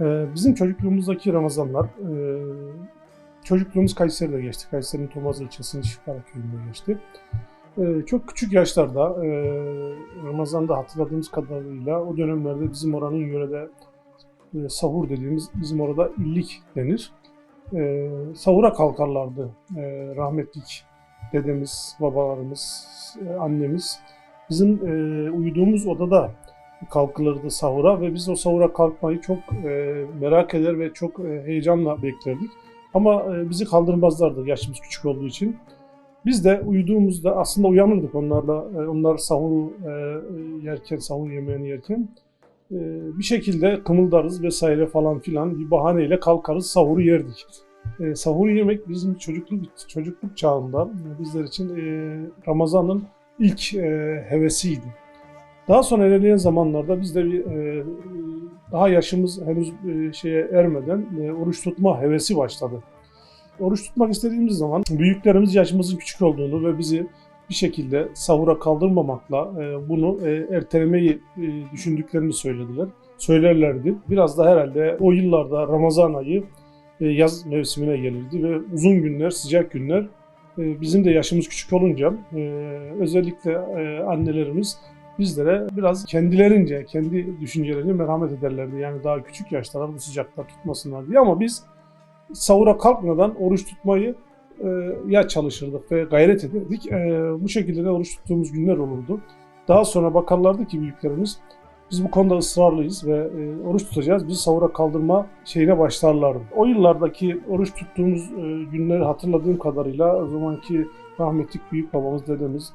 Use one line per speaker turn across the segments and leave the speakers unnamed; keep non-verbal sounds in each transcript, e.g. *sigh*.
Ee, bizim çocukluğumuzdaki Ramazanlar, e, çocukluğumuz Kayseri'de geçti. Kayseri'nin Tomaz ilçesinin Şifara köyünde geçti. Ee, çok küçük yaşlarda, e, Ramazan'da hatırladığımız kadarıyla o dönemlerde bizim oranın yörede e, sahur dediğimiz, bizim orada illik denir. E, sahura kalkarlardı rahmetlik dedemiz, babalarımız, annemiz. Bizim uyuduğumuz odada kalkılırdı sahura ve biz o sahura kalkmayı çok e, merak eder ve çok e, heyecanla beklerdik. Ama e, bizi kaldırmazlardı yaşımız küçük olduğu için. Biz de uyuduğumuzda aslında uyanırdık onlarla, e, onlar sahuru e, yerken, sahur yemeğini yerken. E, bir şekilde kımıldarız vesaire falan filan bir bahaneyle kalkarız sahuru yerdik. E, sahuru yemek bizim çocukluk çocukluk çağında bizler için e, Ramazan'ın ilk e, hevesiydi. Daha sonra ilerleyen zamanlarda biz de bir e, daha yaşımız henüz e, şeye ermeden e, oruç tutma hevesi başladı. Oruç tutmak istediğimiz zaman büyüklerimiz yaşımızın küçük olduğunu ve bizi bir şekilde sahura kaldırmamakla e, bunu e, ertelemeyi e, düşündüklerini söylediler. Söylerlerdi. Biraz da herhalde o yıllarda Ramazan ayı e, yaz mevsimine gelirdi ve uzun günler, sıcak günler e, bizim de yaşımız küçük olunca e, özellikle e, annelerimiz bizlere biraz kendilerince, kendi düşüncelerini merhamet ederlerdi. Yani daha küçük yaşlarda bu sıcaklar tutmasınlar diye ama biz sahura kalkmadan oruç tutmayı e, ya çalışırdık ve gayret ederdik. E, bu şekilde de oruç tuttuğumuz günler olurdu. Daha sonra bakarlardı ki büyüklerimiz biz bu konuda ısrarlıyız ve e, oruç tutacağız. Bizi sahura kaldırma şeyine başlarlardı. O yıllardaki oruç tuttuğumuz e, günleri hatırladığım kadarıyla o zamanki rahmetlik büyük babamız, dedemiz,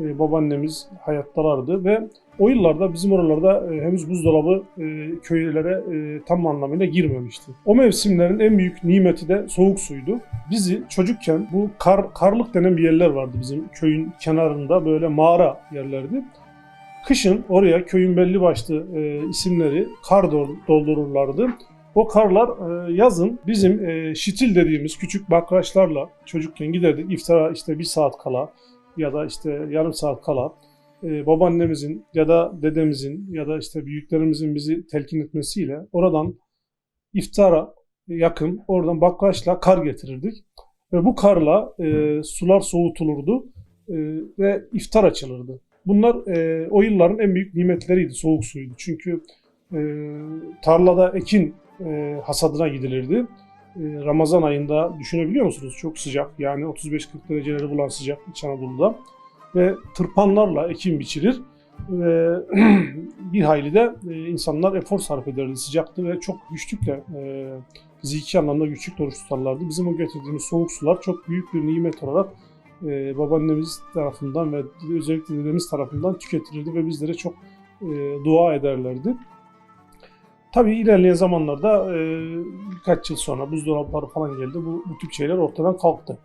e, babaannemiz hayattalardı ve o yıllarda bizim oralarda e, henüz buzdolabı e, köylere e, tam anlamıyla girmemişti. O mevsimlerin en büyük nimeti de soğuk suydu. Bizi çocukken bu kar, karlık denen bir yerler vardı bizim köyün kenarında böyle mağara yerlerdi. Kışın oraya köyün belli başlı e, isimleri kar dol- doldururlardı. O karlar e, yazın bizim e, şitil dediğimiz küçük bakraçlarla çocukken giderdik iftara işte bir saat kala ya da işte yarım saat kala e, babaannemizin ya da dedemizin ya da işte büyüklerimizin bizi telkin etmesiyle oradan iftara yakın oradan bakraçla kar getirirdik. Ve bu karla e, sular soğutulurdu e, ve iftar açılırdı. Bunlar e, o yılların en büyük nimetleriydi, soğuk suydu. Çünkü e, tarlada ekin e, hasadına gidilirdi. E, Ramazan ayında düşünebiliyor musunuz? Çok sıcak yani 35-40 dereceleri bulan sıcak İç Anadolu'da. Ve tırpanlarla ekin biçilir. Ve *clears throat* bir hayli de e, insanlar efor sarf ederdi. Sıcaktı ve çok güçlükle e, fiziki anlamda güçlükle oruç tutarlardı. Bizim o getirdiğimiz soğuk sular çok büyük bir nimet olarak babaannemiz tarafından ve özellikle dedemiz tarafından tüketilirdi ve bizlere çok dua ederlerdi. Tabii ilerleyen zamanlarda e, birkaç yıl sonra buzdolapları falan geldi. Bu, bu tip şeyler ortadan kalktı.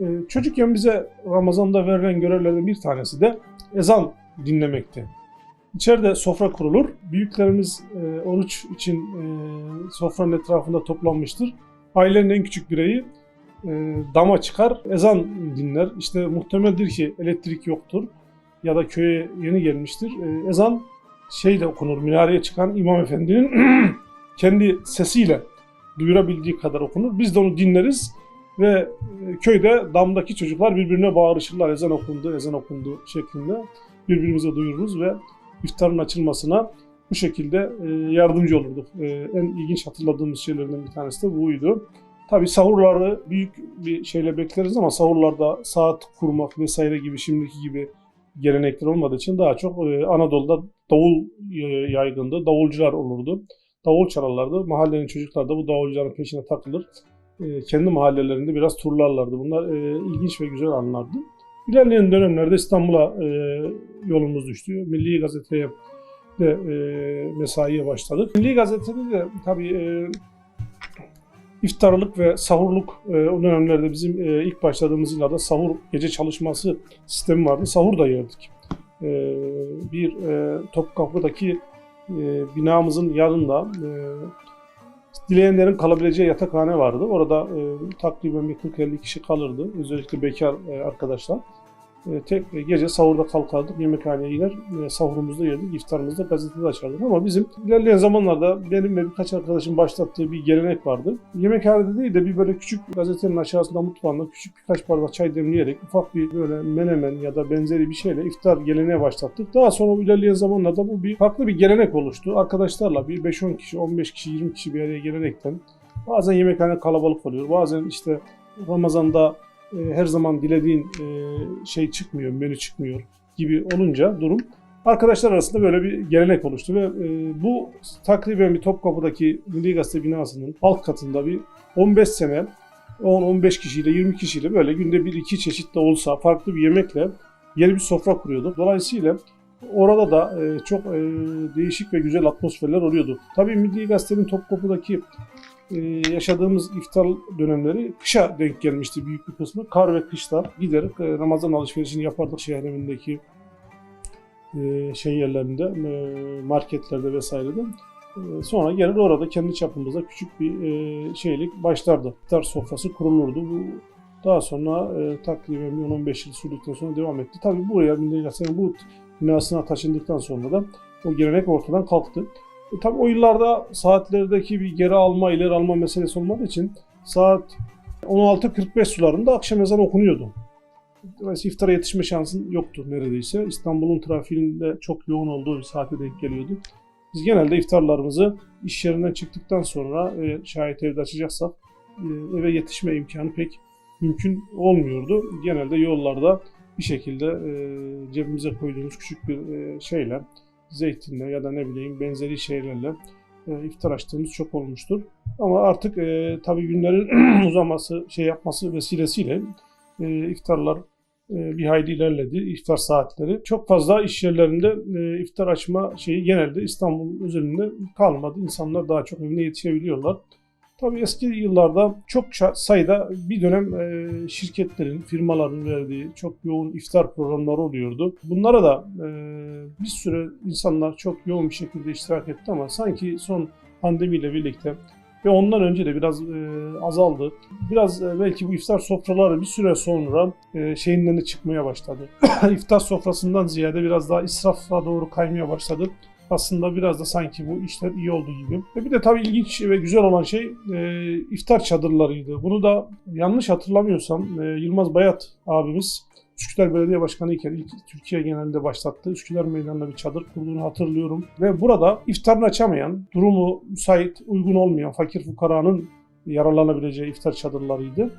E, çocukken bize Ramazan'da verilen görevlerden bir tanesi de ezan dinlemekti. İçeride sofra kurulur. Büyüklerimiz e, oruç için e, sofranın etrafında toplanmıştır. Ailenin en küçük bireyi e, dama çıkar, ezan dinler. İşte muhtemeldir ki elektrik yoktur ya da köye yeni gelmiştir. E, ezan şeyle okunur, minareye çıkan İmam Efendi'nin *clears throat* kendi sesiyle duyurabildiği kadar okunur. Biz de onu dinleriz ve e, köyde damdaki çocuklar birbirine bağırışırlar ezan okundu, ezan okundu şeklinde birbirimize duyururuz ve iftarın açılmasına bu şekilde e, yardımcı olurduk. E, en ilginç hatırladığımız şeylerden bir tanesi de buydu. Tabii sahurları büyük bir şeyle bekleriz ama sahurlarda saat kurmak vesaire gibi şimdiki gibi gelenekler olmadığı için daha çok e, Anadolu'da davul e, yaygındı. Davulcular olurdu. Davul çalarlardı. Mahallenin çocuklar da bu davulcuların peşine takılır. E, kendi mahallelerinde biraz turlarlardı. Bunlar e, ilginç ve güzel anlardı. İlerleyen dönemlerde İstanbul'a e, yolumuz düştü. Milli Gazete'ye de e, mesaiye başladık. Milli Gazete'de de tabii e, iftarlık ve sahurluk e, o dönemlerde bizim e, ilk başladığımız yıllarda sahur gece çalışması sistemi vardı. Sahur da yerdik. E, bir Topkapı'daki binamızın yanında dileyenlerin kalabileceği yatakhane vardı. Orada takriben bir 40-50 kişi kalırdı. Özellikle bekar arkadaşlar. E, tek e, gece sahurda kalkardık, yemekhaneye gider, e, sahurumuzda yerdik, iftarımızda gazetede açardık. Ama bizim ilerleyen zamanlarda benim ve birkaç arkadaşım başlattığı bir gelenek vardı. Yemekhanede değil de bir böyle küçük gazetenin aşağısında mutfağında küçük birkaç bardak çay demleyerek ufak bir böyle menemen ya da benzeri bir şeyle iftar geleneği başlattık. Daha sonra ilerleyen zamanlarda bu bir farklı bir gelenek oluştu. Arkadaşlarla bir 5-10 kişi, 15 kişi, 20 kişi bir araya gelerekten bazen yemekhane kalabalık oluyor. Bazen işte Ramazan'da her zaman dilediğin e, şey çıkmıyor, menü çıkmıyor gibi olunca durum arkadaşlar arasında böyle bir gelenek oluştu ve e, bu takriben bir Topkapı'daki Milli Gazete binasının alt katında bir 15 sene 10-15 kişiyle 20 kişiyle böyle günde bir iki çeşit de olsa farklı bir yemekle yeni bir sofra kuruyorduk. Dolayısıyla orada da e, çok e, değişik ve güzel atmosferler oluyordu. Tabii Milli Gazete'nin Topkapı'daki e, yaşadığımız iftar dönemleri kışa denk gelmişti büyük bir kısmı. Kar ve kışta giderek e, Ramazan alışverişini yapardık şehir evindeki e, şey yerlerinde, e, marketlerde vesairede. Sonra gelir orada kendi çapımızda küçük bir şeylik başlardı. İftar sofrası kurulurdu. Bu daha sonra e, takriben 10-15 yıl sürdükten sonra devam etti. Tabii buraya bu binasına taşındıktan sonra da o gelenek ortadan kalktı. E, tabii o yıllarda saatlerdeki bir geri alma, ileri alma meselesi olmadığı için saat 16.45 sularında akşam ezanı okunuyordu. Dolayısıyla iftara yetişme şansın yoktu neredeyse. İstanbul'un trafiğinde çok yoğun olduğu bir saate denk geliyordu. Biz genelde iftarlarımızı iş yerinden çıktıktan sonra e, şayet evde açacaksak e, eve yetişme imkanı pek mümkün olmuyordu. Genelde yollarda bir şekilde e, cebimize koyduğumuz küçük bir e, şeyle, zeytinle ya da ne bileyim benzeri şeylerle e, iftar açtığımız çok olmuştur. Ama artık e, tabii günlerin *clears throat* uzaması, şey yapması vesilesiyle e, iftarlar e, bir hayli ilerledi. iftar saatleri. Çok fazla iş yerlerinde e, iftar açma şeyi genelde İstanbul üzerinde kalmadı. İnsanlar daha çok evine yetişebiliyorlar. Tabii eski yıllarda çok sayıda bir dönem e, şirketlerin, firmaların verdiği çok yoğun iftar programları oluyordu. Bunlara da e, bir süre insanlar çok yoğun bir şekilde iştirak etti ama sanki son pandemiyle birlikte ve ondan önce de biraz e, azaldı. Biraz belki bu iftar sofraları bir süre sonra e, şeyinden de çıkmaya başladı. *coughs* iftar sofrasından ziyade biraz daha israfa doğru kaymaya başladı aslında biraz da sanki bu işler iyi oldu gibi. Ve bir de tabii ilginç ve güzel olan şey e, iftar çadırlarıydı. Bunu da yanlış hatırlamıyorsam e, Yılmaz Bayat abimiz Üsküdar Belediye Başkanı iken ilk Türkiye genelinde başlattı. Üsküdar Meydanı'nda bir çadır kurduğunu hatırlıyorum. Ve burada iftarını açamayan, durumu müsait, uygun olmayan fakir fukaranın yararlanabileceği iftar çadırlarıydı.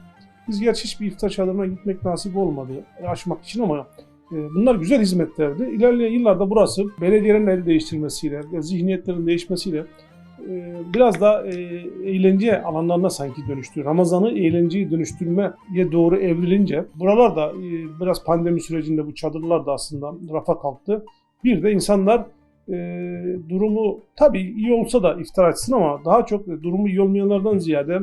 Biz gerçi hiçbir iftar çadırına gitmek nasip olmadı açmak için ama e, Bunlar güzel hizmetlerdi. İlerleyen yıllarda burası belediyelerin el değiştirmesiyle, zihniyetlerin değişmesiyle e, biraz da e, eğlence alanlarına sanki dönüştü. Ramazan'ı eğlenceyi dönüştürmeye doğru evrilince buralar da biraz pandemi sürecinde bu çadırlar da aslında rafa kalktı. Bir de insanlar durumu tabii iyi olsa da iftar açsın ama daha çok durumu iyi olmayanlardan ziyade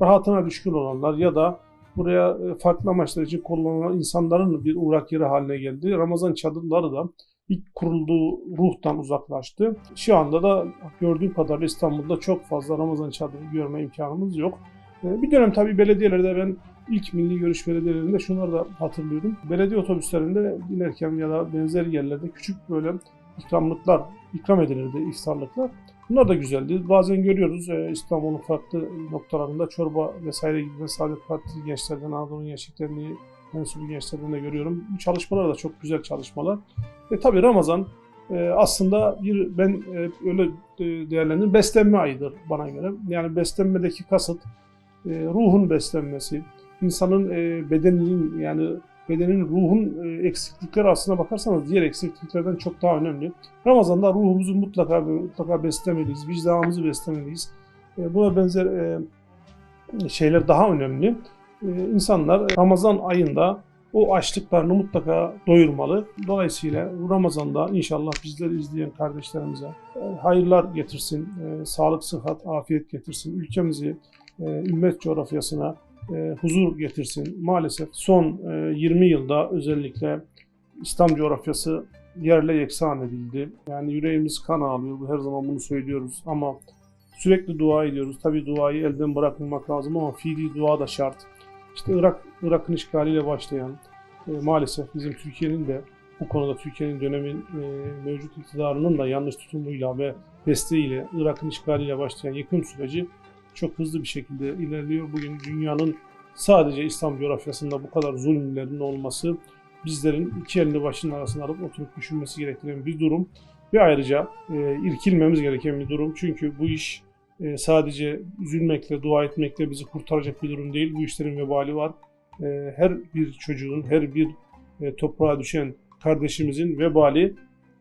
rahatına düşkün olanlar ya da buraya e, farklı amaçlar için kullanılan insanların bir uğrak yeri haline geldi. Ramazan çadırları da ilk kurulduğu ruhtan uzaklaştı. Şu anda da gördüğüm kadarıyla İstanbul'da çok fazla Ramazan çadırı görme imkanımız yok. E, bir dönem tabii belediyelerde ben ilk milli görüş belediyelerinde şunları da hatırlıyorum. Belediye otobüslerinde inerken ya da benzer yerlerde küçük böyle ikramlıklar ikram edilirdi, iftarlıklar. Bunlar da güzeldi. Bazen görüyoruz e, İstanbul'un farklı noktalarında çorba vesaire gibi Saadet Partisi gençlerden, Anadolu Gençlik mensubu gençlerden de görüyorum. Bu çalışmalar da çok güzel çalışmalar. Ve tabii Ramazan e, aslında bir ben e, öyle e, değerlendiririm beslenme ayıdır bana göre. Yani beslenmedeki kasıt e, ruhun beslenmesi, insanın e, bedeninin yani bedenin, ruhun e, eksiklikleri aslına bakarsanız diğer eksikliklerden çok daha önemli. Ramazan'da ruhumuzu mutlaka mutlaka beslemeliyiz, vicdanımızı beslemeliyiz. E, buna benzer e, şeyler daha önemli. İnsanlar Ramazan ayında o açlıklarını mutlaka doyurmalı. Dolayısıyla Ramazan'da inşallah bizleri izleyen kardeşlerimize hayırlar getirsin, sağlık, sıhhat, afiyet getirsin. Ülkemizi, ümmet coğrafyasına e, huzur getirsin. Maalesef son e, 20 yılda özellikle İslam coğrafyası yerle yeksan edildi. Yani yüreğimiz kan ağlıyor. Her zaman bunu söylüyoruz ama sürekli dua ediyoruz. Tabi duayı elden bırakmamak lazım ama fiili dua da şart. İşte Irak, Irak'ın işgaliyle başlayan, e, maalesef bizim Türkiye'nin de bu konuda Türkiye'nin dönemin e, mevcut iktidarının da yanlış tutumuyla ve desteğiyle Irak'ın işgaliyle başlayan yıkım süreci çok hızlı bir şekilde ilerliyor. Bugün dünyanın sadece İslam coğrafyasında bu kadar zulümlerin olması bizlerin iki elini başının arasına alıp oturup düşünmesi gereken bir durum. Ve ayrıca e, irkilmemiz gereken bir durum. Çünkü bu iş e, sadece üzülmekle, dua etmekle bizi kurtaracak bir durum değil. Bu işlerin vebali var. E, her bir çocuğun, her bir e, toprağa düşen kardeşimizin vebali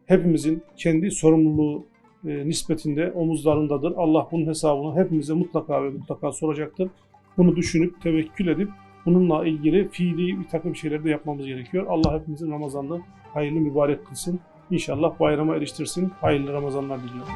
hepimizin kendi sorumluluğu e, nispetinde omuzlarındadır. Allah bunun hesabını hepimize mutlaka ve mutlaka soracaktır. Bunu düşünüp tevekkül edip bununla ilgili fiili bir takım şeyler de yapmamız gerekiyor. Allah hepimizin Ramazan'da hayırlı mübarek kılsın. İnşallah bayrama eriştirsin. Hayırlı Ramazanlar diliyorum.